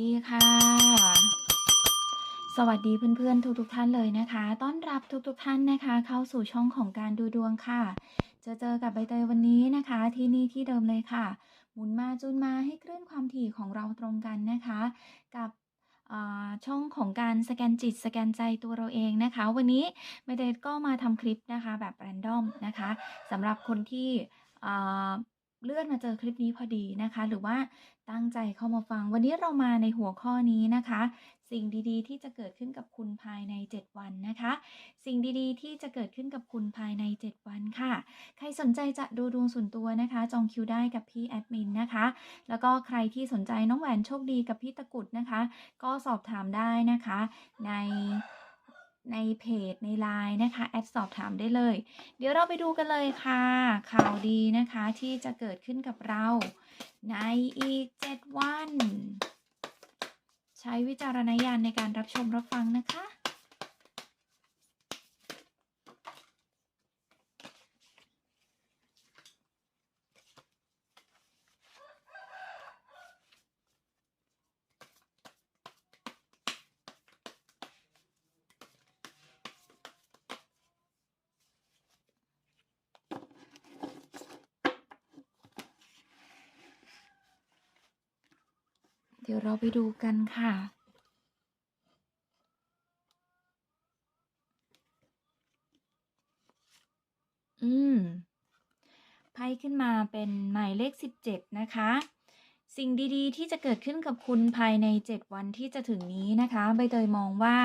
ดีค่ะ สวัสดีเพื่อนๆ ทุกๆท่านเลยนะคะ ต้อนรับทุกๆท่านนะคะ เข้าสู่ช่องของการดูดวงค่ะ จะเจอกับใบเตยวันนี้นะคะ ที่นี่ที่เดิมเลยค่ะ หมุนมาจุนมาให้คลื่นความถี่ของเราตรงกันนะคะ กับช่องของการสแกนจิตสแกนใจตัวเราเองนะคะ วันนี้ใบเตยก็มาทำคลิปนะคะแบบแรนดอมนะคะสำหรับคนที่ เลื่อนมาเจอคลิปนี้พอดีนะคะ หรือว่าตั้งใจเข้ามาฟัง วันนี้เรามาในหัวข้อนี้นะคะ สิ่งดีๆ ที่จะเกิดขึ้นกับคุณภายใน 7 วันนะคะ สิ่งดีๆ ที่จะเกิดขึ้นกับคุณภายใน 7 วันค่ะ ใครสนใจจะดูดวงส่วนตัวนะคะ จองคิวได้กับพี่แอดมินนะคะ แล้วก็ใครที่สนใจน้องแหวนโชคดีกับพี่ตะกุดนะคะ ก็สอบถามได้นะคะ ใน ในเพจในไลน์นะคะแอดสอบถามได้เลย เดี๋ยวเราไปดูกันเลยค่ะ ข่าวดีนะคะที่จะเกิดขึ้นกับเรา ในอีก 7 วัน ใช้วิจารณญาณในการรับชมรับฟังนะคะ เดี๋ยวเราไปดูกันค่ะ อืม ไพ่ขึ้นมาเป็นหมายเลข 17 นะคะ สิ่งดีๆ ที่จะเกิดขึ้นกับคุณภายใน 7 วันที่จะถึงนี้นะคะ ใบเตยมองว่า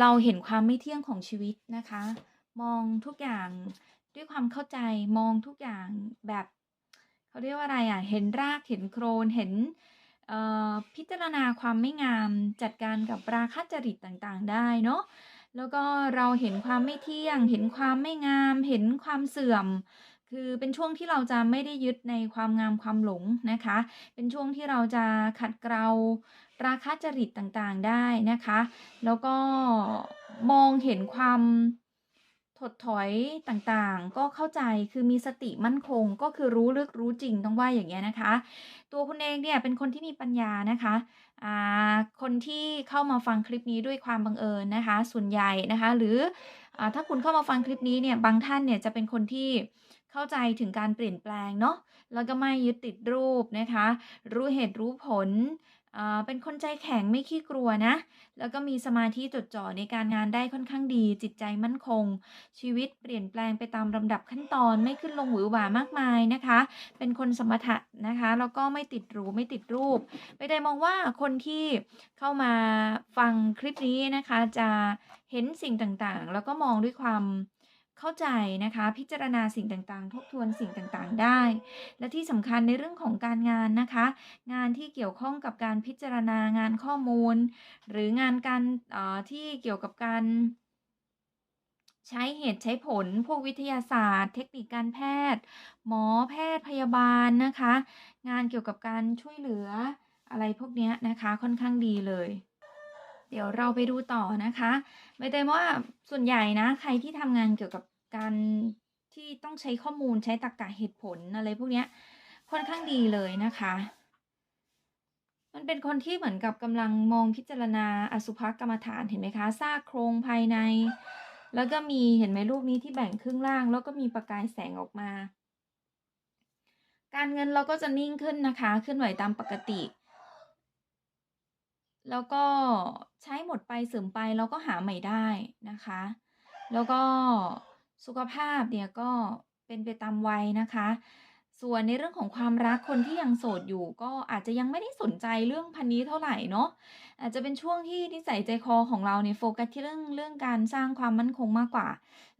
เราเห็นความไม่เที่ยงของชีวิตนะคะ มองทุกอย่างด้วยความเข้าใจ มองทุกอย่างแบบ เขาเรียกว่าอะไรอะ เห็นราก เห็นโครน เห็น พิจารณาความไม่งามจัดการกับราคะจริตต่างๆ ได้เนาะแล้วก็เราเห็นความไม่เที่ยง เห็นความไม่งาม เห็นความเสื่อม คือเป็นช่วงที่เราจะไม่ได้ยึดในความงามความหลงนะคะ เป็นช่วงที่เราจะขัดเกลาราคะจริตต่างๆได้นะคะ แล้วก็มองเห็นความ ดถอยต่างๆ ก็เข้าใจคือมีสติมั่นคง ก็คือรู้ลึกรู้จริงต้องว่าอย่างเงี้ยนะคะ ตัวคุณเองเนี่ยเป็นคนที่มีปัญญานะคะอ่าคนที่เข้ามาฟังคลิปนี้ด้วยความบังเอิญนะคะ ส่วนใหญ่นะคะ หรืออ่าถ้าคุณเข้ามาฟังคลิปนี้เนี่ยบางท่านเนี่ยจะเป็นคนที่เข้าใจถึงการเปลี่ยนแปลงเนาะแล้วก็ไม่ยึดติดรูปนะคะ รู้เหตุรู้ผล เป็นคนใจแข็งไม่ขี้กลัวนะ แล้วก็มีสมาธิจดจ่อในการงานได้ค่อนข้างดี จิตใจมั่นคง ชีวิตเปลี่ยนแปลงไปตามลำดับขั้นตอนไม่ขึ้นลงหวือหวามากมายนะคะ เป็นคนสมถะนะคะ แล้วก็ไม่ติดรูไม่ติดรูปใบเตยมองว่าคนที่เข้ามาฟังคลิปนี้นะคะ จะเห็นสิ่งต่างๆ แล้วก็มองด้วยความ เข้าใจนะคะ พิจารณาสิ่งต่างๆ ทบทวนสิ่งต่างๆ ได้ และที่สำคัญในเรื่องของการงานนะคะ งานที่เกี่ยวข้องกับการพิจารณางานข้อมูล หรืองานการออที่เกี่ยวกับการใช้เหตุใช้ผล พวกวิทยาศาสตร์ เทคนิคการแพทย์ หมอแพทย์พยาบาลนะคะ งานเกี่ยวกับการช่วยเหลืออะไรพวกเนี้ยนะคะค่อนข้างดีเลย เดี๋ยวเราไปดูต่อนะคะใบเตยว่าส่วนใหญ่นะใครที่ทำงานเกี่ยวกับการที่ต้องใช้ข้อมูลใช้ตรรกะเหตุผลอะไรพวกนี้ค่อนข้างดีเลยนะคะ มันเป็นคนที่เหมือนกับกำลังมองพิจารณาอสุภกรรมฐานเห็นไหมคะซากโครงภายใน แล้วก็มีเห็นไหมรูปนี้ที่แบ่งครึ่งล่าง แล้วก็มีประกายแสงออกมา การเงินเราก็จะนิ่งขึ้นนะคะเคลื่อนไหวตามปกติ แล้วก็ใช้หมดไปเสื่อมไปเราก็หาใหม่ได้นะคะ แล้วก็สุขภาพเนี่ยก็เป็นไปตามวัยนะคะ ส่วนในเรื่องของความรักคนที่ยังโสดอยู่ก็อาจจะยังไม่ได้สนใจเรื่องพันนี้เท่าไหร่เนาะอาจจะเป็นช่วงที่นิสัยใจคอของเราเนี่ยโฟกัสที่เรื่องเรื่องการสร้างความมั่นคงมากกว่า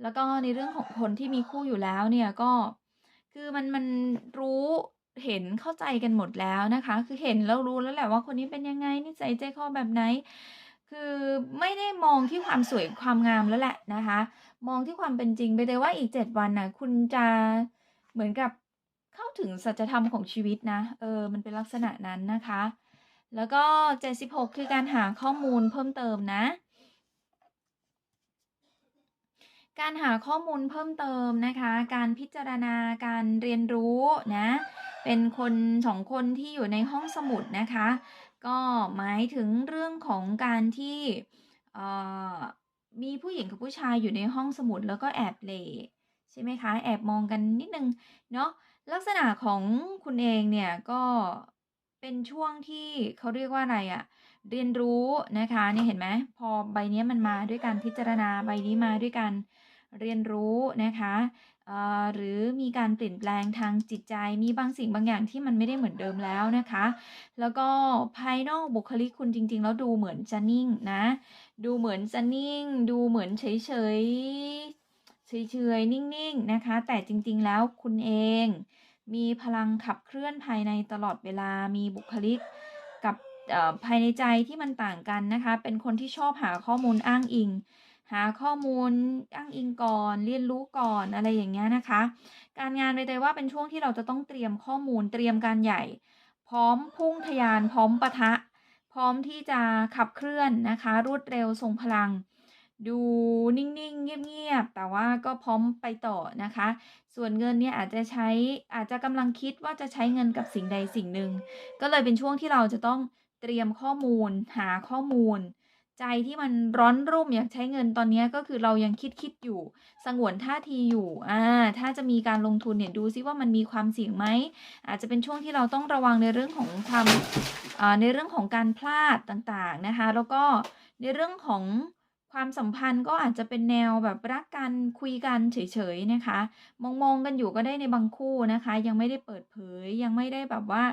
แล้วก็ในเรื่องของคนที่มีคู่อยู่แล้วเนี่ยก็คือมันมันรู้ เห็นเข้าใจกันหมดแล้วนะคะ คือเห็นแล้วรู้แล้วแหละว่าคนนี้เป็นยังไงนิสัยใจคอแบบไหน คือไม่ได้มองที่ความสวยความงามแล้วแหละนะคะ มองที่ความเป็นจริงใบเตยว่าอีก7วันน่ะคุณจะเหมือนกับเข้าถึงสัจธรรมของชีวิตนะ เออ มันเป็นลักษณะนั้นนะคะ แล้วก็ 76 คือการหาข้อมูลเพิ่มเติมนะ การหาข้อมูลเพิ่มเติมนะคะ การพิจารณา การเรียนรู้นะ เป็นคน2คนที่อยู่ในห้องสมุดนะคะ ก็หมายถึงเรื่องของการที่เอ่อมีผู้หญิงกับผู้ชายอยู่ในห้องสมุดแล้วก็แอบเหร่ใช่ไหมคะ แอบมองกันนิดนึงเนาะลักษณะของคุณเองเนี่ยก็เป็นช่วงที่เขาเรียกว่าอะไรอะเรียนรู้นะคะเนี่ยเห็นไหมพอใบเนี้ยมันมาด้วยการพิจารณาใบนี้มาด้วยการเรียนรู้นะคะ อ่อหรือมีการเปลี่ยนแปลงทางจิตใจ มีบางสิ่งบางอย่างที่มันไม่ได้เหมือนเดิมแล้วนะคะ แล้วก็ภายนอกบุคลิกคุณจริง ๆ แล้วดูเหมือนจะนิ่งนะ ดูเหมือนจะนิ่ง ดูเหมือนเฉยๆเฉยๆนิ่งๆนะคะ แต่จริงๆแล้วคุณเอง มีพลังขับเคลื่อนภายในตลอดเวลา มีบุคลิกกับภายในใจที่มันต่างกันนะคะ เป็นคนที่ชอบหาข้อมูลอ้างอิง หาข้อมูลอ้างอิงก่อน เรียนรู้ก่อนอะไรอย่างเงี้ยนะคะ การงานใบเตยว่าเป็นช่วงที่เราจะต้องเตรียมข้อมูลเตรียมการใหญ่ พร้อมพุ่งทะยานพร้อมปะทะ พร้อมที่จะขับเคลื่อนนะคะ รวดเร็วทรงพลัง ดูนิ่งๆ เงียบๆ แต่ว่าก็พร้อมไปต่อนะคะ ส่วนเงินเนี่ยอาจจะใช้อาจจะกำลังคิดว่าจะใช้เงินกับสิ่งใดสิ่งหนึ่งก็เลยเป็นช่วงที่เราจะต้องเตรียมข้อมูลหาข้อมูล ใจที่มันร้อนรุ่มอยากใช้เงินตอนนี้ก็คือเรายังคิดๆอยู่ สงวนท่าทีอยู่อ่าถ้าจะมีการลงทุนเนี่ยดูซิว่ามันมีความเสี่ยงไหมอาจจะเป็นช่วงที่เราต้องระวังในเรื่องของความอ่าในเรื่องของการพลาดต่างๆนะคะแล้วก็ในเรื่องของความสัมพันธ์ก็อาจจะเป็นแนวแบบรักกันคุยกันเฉยๆนะคะ มองๆกันอยู่ก็ได้ในบางคู่นะคะ ยังไม่ได้เปิดเผยยังไม่ได้แบบว่า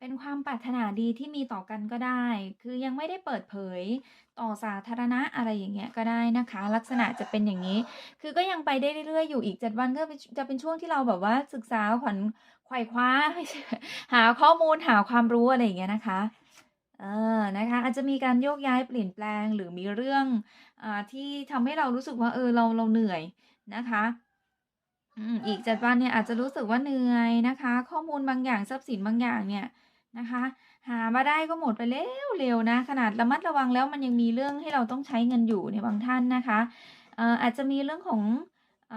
เป็นความปรารถนาดีที่มีต่อกันก็ได้ คือยังไม่ได้เปิดเผยต่อสาธารณะอะไรอย่างเงี้ยก็ได้นะคะ ลักษณะจะเป็นอย่างงี้ คือก็ยังไปได้เรื่อยๆอยู่อีก7วันก็จะเป็นช่วงที่เราแบบว่าศึกษาขวัญไขว่คว้า หาข้อมูลหาความรู้อะไรอย่างเงี้ยนะคะเออนะคะอาจจะมีการโยกย้ายเปลี่ยนแปลงหรือมีเรื่องอ่าที่ทำให้เรารู้สึกว่าเออเราเราเหนื่อยนะคะอืมอีก7วันเนี่ยอาจจะรู้สึกว่าเหนื่อยนะคะ ข้อมูลบางอย่างทรัพย์สินบางอย่างเนี่ย นะคะ หามาได้ก็หมดไปแล้วเร็วนะ ขนาดระมัดระวังแล้วมันยังมีเรื่องให้เราต้องใช้เงินอยู่ในบางท่านนะคะอาจจะมีเรื่องของอ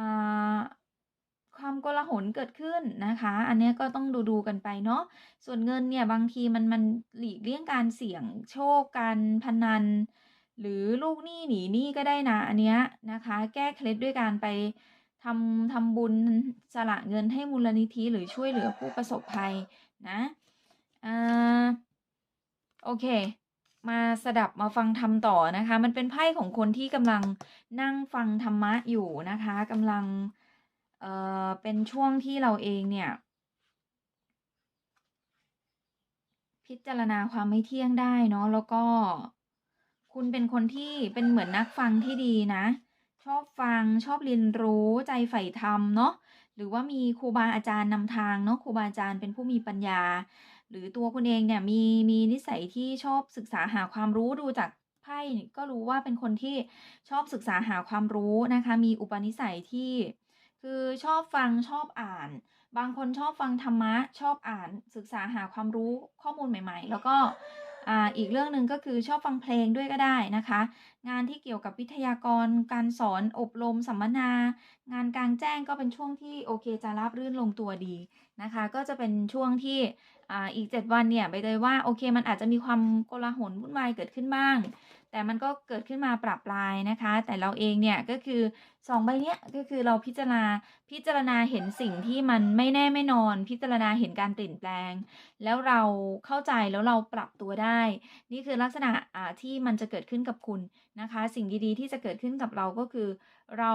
ความโกลาหลเกิดขึ้นนะคะ อันนี้ก็ต้องดูๆกันไปเนาะ ส่วนเงินเนี่ยบางทีมันมันหลีกเลี่ยงการเสี่ยงโชคการพนัน หรือลูกหนี้หนีหนี้ก็ได้นะอันเนี้ยนะคะ แก้เคล็ดด้วยการไปทำทำบุญสละเงินให้มูลนิธิหรือช่วยเหลือผู้ประสบภัยนะ อ่าโอเค มาสดับมาฟังธรรมต่อนะคะ มันเป็นไพ่ของคนที่กำลังนั่งฟังธรรมะอยู่นะคะกำลังเอ่อเป็นช่วงที่เราเองเนี่ย พิจารณาความไม่เที่ยงได้เนาะแล้วก็ คุณเป็นคนที่เป็นเหมือนนักฟังที่ดีนะ ชอบฟังชอบเรียนรู้ใจใฝ่ธรรมเนาะ หรือว่ามีครูบาอาจารย์นำทางเนาะครูบาอาจารย์เป็นผู้มีปัญญา หรือตัวคุณเองเนี่ยมีมีนิสัยที่ชอบศึกษาหาความรู้ดูจากไพ่ก็รู้ว่าเป็นคนที่ชอบศึกษาหาความรู้นะคะ มีอุปนิสัยที่ คือชอบฟังชอบอ่าน บางคนชอบฟังธรรมะชอบอ่านศึกษาหาความรู้ข้อมูลใหม่ ๆ แล้วก็ อ่าอีกเรื่องหนึ่งก็คือชอบฟังเพลงด้วยก็ได้นะคะ งานที่เกี่ยวกับวิทยากร การสอนอบรมสัมมนา งานกลางแจ้งก็เป็นช่วงที่โอเคจะรับรื่นลงตัวดีนะคะ ก็จะเป็นช่วงที่อ่าอีก 7 วันเนี่ยไปเลยว่าโอเคมันอาจจะมีความโกลาหลวุ่นวายเกิดขึ้นบ้าง แต่มันก็เกิดขึ้นมาประปรายนะคะ แต่เราเองเนี่ยก็คือ 2 ใบเนี้ยก็คือเราพิจารณาพิจารณาเห็นสิ่งที่มันไม่แน่ไม่นอน พิจารณาเห็นการเปลี่ยนแปลง แล้วเราเข้าใจแล้วเราปรับตัวได้ นี่คือลักษณะอ่าที่มันจะเกิดขึ้นกับคุณนะคะ สิ่งดีๆที่จะเกิดขึ้นกับเราก็คือ เรา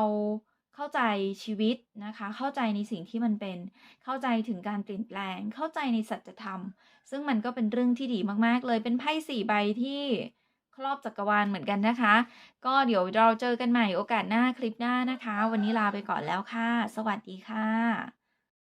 เข้าใจชีวิตนะคะ เข้าใจในสิ่งที่มันเป็น เข้าใจถึงการเปลี่ยนแปลง เข้าใจในสัจธรรม ซึ่งมันก็เป็นเรื่องที่ดีมากๆเลยเป็นไพ่4ใบที่ ครอบจักรวาลเหมือนกันนะคะ ก็เดี๋ยวเราเจอกันใหม่โอกาสหน้าคลิปหน้านะคะ วันนี้ลาไปก่อนแล้วค่ะ สวัสดีค่ะ